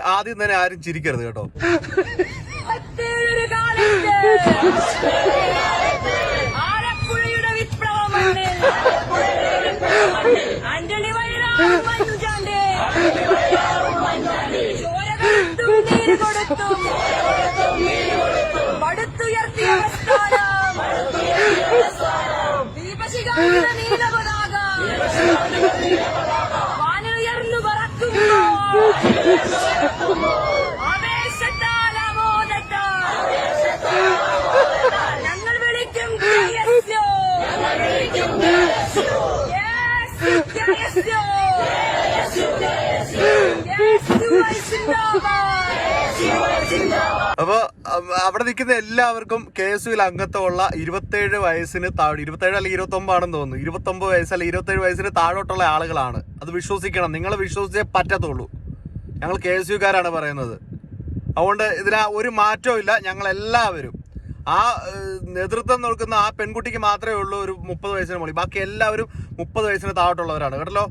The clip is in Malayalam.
ആദ്യം തന്നെ ആരും ചിരിക്കരുത് കേട്ടോ. കാലത്ത് അപ്പൊ അവിടെ നിൽക്കുന്ന എല്ലാവർക്കും കെ എസ് യുവിൽ അംഗത്വമുള്ള ഇരുപത്തേഴ് വയസ്സിന് താഴെ ഇരുപത്തേഴ് അല്ലെങ്കിൽ ഇരുപത്തി ഒമ്പതാണെന്ന് തോന്നുന്നു. ഇരുപത്തി ഒമ്പത് വയസ്സ് അല്ലെങ്കിൽ ഇരുപത്തേഴ് വയസ്സിന് താഴോട്ടുള്ള ആളുകളാണ്. അത് വിശ്വസിക്കണം. നിങ്ങൾ വിശ്വസിച്ചേ പറ്റത്തുള്ളൂ. ഞങ്ങൾ കെ എസ് യുക്കാരാണ് പറയുന്നത്. അതുകൊണ്ട് ഇതിന് ഒരു മാറ്റവും ഇല്ല ഞങ്ങൾ എല്ലാവരും ആ നേതൃത്വം നോക്കുന്ന ആ പെൺകുട്ടിക്ക് മാത്രമേ ഉള്ളൂ ഒരു മുപ്പത് വയസ്സിന് മുകളിൽ. ബാക്കി എല്ലാവരും മുപ്പത് വയസ്സിന് താഴോട്ടുള്ളവരാണ്. കേട്ടല്ലോ?